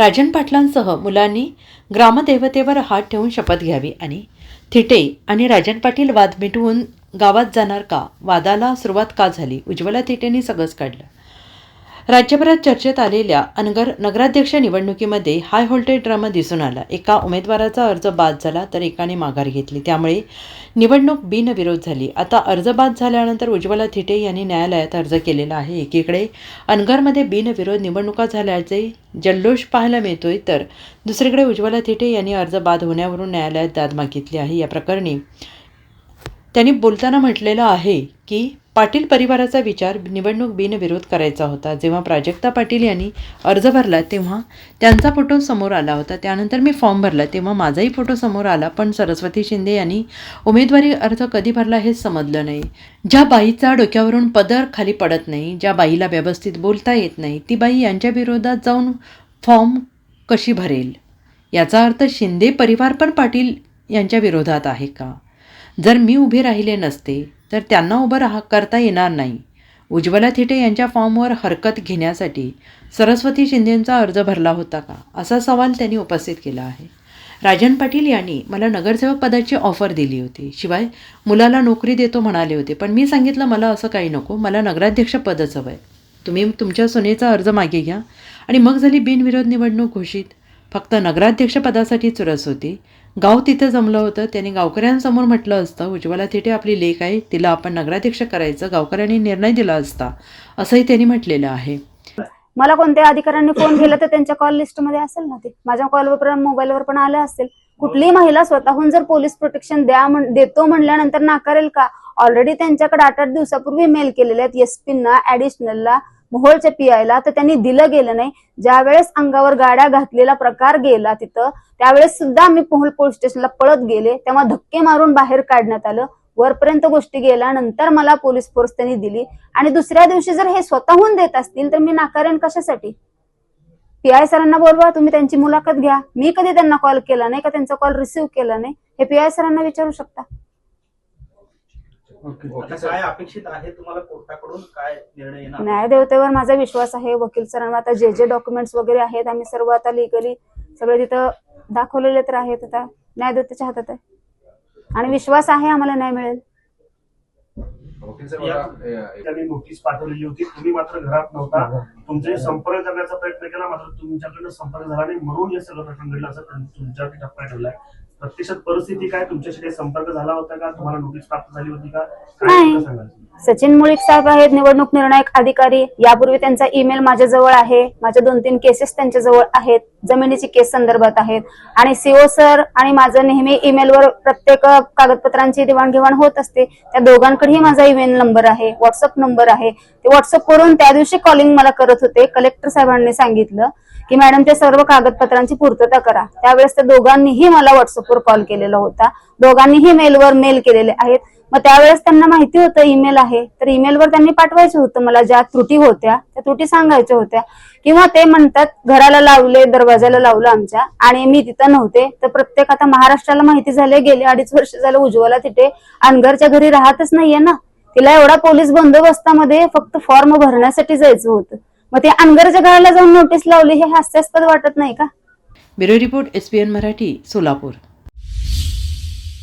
राजन पाटलांसह मुलांनी ग्रामदेवतेवर हात ठेवून शपथ घ्यावी आणि थिटे आणि राजन पाटील वाद मिटवून गावात जाणार का? वादाला सुरुवात का झाली? उज्ज्वला थिटेंनी सगळंच काढलं. राज्यभरात चर्चेत आलेल्या अनगर नगराध्यक्ष निवडणुकीमध्ये हाय व्होल्टेज ड्रामा दिसून आला. एका उमेदवाराचा अर्ज बाद झाला तर एकाने माघार घेतली. त्यामुळे निवडणूक बिनविरोध झाली. आता अर्ज बाद झाल्यानंतर उज्ज्वला थिटे यांनी न्यायालयात अर्ज केलेला आहे. एकीकडे अनगरमध्ये बिनविरोध निवडणुका झाल्याचे जल्लोष पाहायला मिळतोय तर दुसरीकडे उज्ज्वला थिटे यांनी अर्ज बाद होण्यावरून न्यायालयात दाद मागितली आहे. या प्रकरणी त्यांनी बोलताना म्हटलेलं आहे की पाटील परिवाराचा विचार निवडणूक बिनविरोध करायचा होता. जेव्हा प्राजक्ता पाटील यांनी अर्ज भरला तेव्हा त्यांचा फोटो समोर आला होता. त्यानंतर मी फॉर्म भरला तेव्हा माझाही फोटो समोर आला. पण सरस्वती शिंदे यांनी उमेदवारी अर्ज कधी भरला हेच समजलं नाही. ज्या बाईचा डोक्यावरून पदर खाली पडत नाही ज्या बाईला व्यवस्थित बोलता येत नाही ती बाई यांच्या विरोधात जाऊन फॉर्म कशी भरेल? याचा अर्थ शिंदे परिवार पण पाटील यांच्या विरोधात आहे का? जर मी उभे राहिले नसते तर त्यांना उभं राहा करता येणार नाही. उज्ज्वला थिटे यांच्या फॉर्मवर हरकत घेण्यासाठी सरस्वती शिंदेंचा अर्ज भरला होता का? असा सवाल त्यांनी उपस्थित केला आहे. राजन पाटील यांनी मला नगरसेवक पदाची ऑफर दिली होती. शिवाय मुलाला नोकरी देतो म्हणाले होते. पण मी सांगितलं मला असं काही नको. मला नगराध्यक्ष पदच हवं आहे तुम्ही तुमच्या सुनेचा अर्ज मागे घ्या आणि मग झाली बिनविरोध निवडणूक घोषित. फक्त नगराध्यक्षपदासाठी चुरस होती. गाव तिथं जमलं होतं. त्यांनी गावकऱ्यांसमोर म्हटलं असतं उज्ज्वला तिथे आपली लेख आहे. तिला आपण नगराध्यक्ष करायचं गावकऱ्यांनी निर्णय दिला असता. असंही त्यांनी म्हटलेलं आहे. मला कोणत्या अधिकाऱ्यांनी फोन केला तर त्यांच्या कॉल लिस्टमध्ये असेल ना ते? माझ्या कॉलवर मोबाईलवर पण आलं असेल. कुठलीही महिला स्वतःहून जर पोलीस प्रोटेक्शन द्या देतो म्हणल्यानंतर नाकारेल का? ऑलरेडी त्यांच्याकडे आठ आठ दिवसापूर्वी मेल केलेले आहेत. एसपींना ऍडिशनलला मोहोळच्या पियायला तर त्यांनी दिलं गेलं नाही. ज्या वेळेस अंगावर गाड्या घातलेला प्रकार गेला तिथं त्यावेळेस सुद्धा आम्ही मोहोळ पोलीस स्टेशनला पळत गेले. तेव्हा धक्के मारून बाहेर काढण्यात आलं. वरपर्यंत गोष्टी गेल्यानंतर मला पोलीस फोर्स त्यांनी दिली. आणि दुसऱ्या दिवशी जर हे स्वतःहून देत असतील तर मी नाकारेन कशासाठी? पीआय सरांना बोलवा तुम्ही त्यांची मुलाखत घ्या. मी कधी त्यांना कॉल केला नाही का? त्यांचा कॉल रिसिव्ह केला नाही. हे पीआय सरांना विचारू शकता? आता काय अपेक्षित आहे तुम्हाला कोर्टाकडून? काय निर्णय येणार? न्यायदेवतेवर माझा विश्वास आहे वकील सरांना आता जे जे डॉक्युमेंट्स वगैरे आहेत आम्ही सर्व आता लिगली सगळे तिथं दाखवलेले तर आहेत आता. न्यायदेवतेच्या हातात आहे. आणि विश्वास आहे आम्हाला न्याय मिळेल. वकील साहेब आता, अ, त्यांनी नोटीस पाठवलेली होती. तुम्ही मात्र घरात नव्हता. तुमचे संपर्क करण्याचा प्रयत्न केला मात्र तुमच्याकडनं संपर्क झाला नाही. म्हणून हे सगळं प्रकरण घडलं असं तुम- तुमच्यावरती टप्पा ठेवलाय प्रत्यक्षात परिस्थिती काय? तुमच्याशी काही संपर्क झाला होता का? तुम्हाला नोटीस प्राप्त झाली होती का? काय नाही. सांगाल? सचिन मुळीक साहेब आहेत निवडणूक निर्णायक अधिकारी. यापूर्वी त्यांचा ईमेल माझ्याजवळ आहे. माझ्या दोन तीन केसेस त्यांच्याजवळ आहेत. जमिनीची केस संदर्भात आहेत. आणि सीओ सर आणि माझं नेहमी ईमेलवर प्रत्येक कागदपत्रांची देवाणघेवाण होत असते. त्या दोघांकडेही माझा ईमेल नंबर आहे. व्हॉट्सअप नंबर आहे. ते व्हॉट्सअप करून त्या दिवशी कॉलिंग मला करत होते. कलेक्टर साहेबांनी सांगितलं की मॅडम ते सर्व कागदपत्रांची पूर्तता करा. त्यावेळेस त्या दोघांनीही मला व्हॉट्सअपवर कॉल केलेला होता. दोघांनीही मेलवर मेल केलेले आहेत. मग त्यावेळेस त्यांना माहिती होतं ईमेल आहे. तर ईमेलवर त्यांनी पाठवायचं होतं मला ज्या त्रुटी होत्या त्या त्रुटी सांगायच्या होत्या. किंवा ते म्हणतात घराला लावले दरवाजाला लावलं आमच्या आणि मी तिथं नव्हते. तर प्रत्येक आता महाराष्ट्राला माहिती झाले गेले अडीच वर्ष झालं उज्ज्वला तिथे. अनघरच्या घरी राहतच नाहीये ना. तिला एवढा पोलीस बंदोबस्तामध्ये फक्त फॉर्म भरण्यासाठी जायचं होतं. मग ते अनगरच्या घराला जाऊन नोटीस लावली हे हास्यास्पद वाटत नाही का? Bureau report S Marathi Solapur.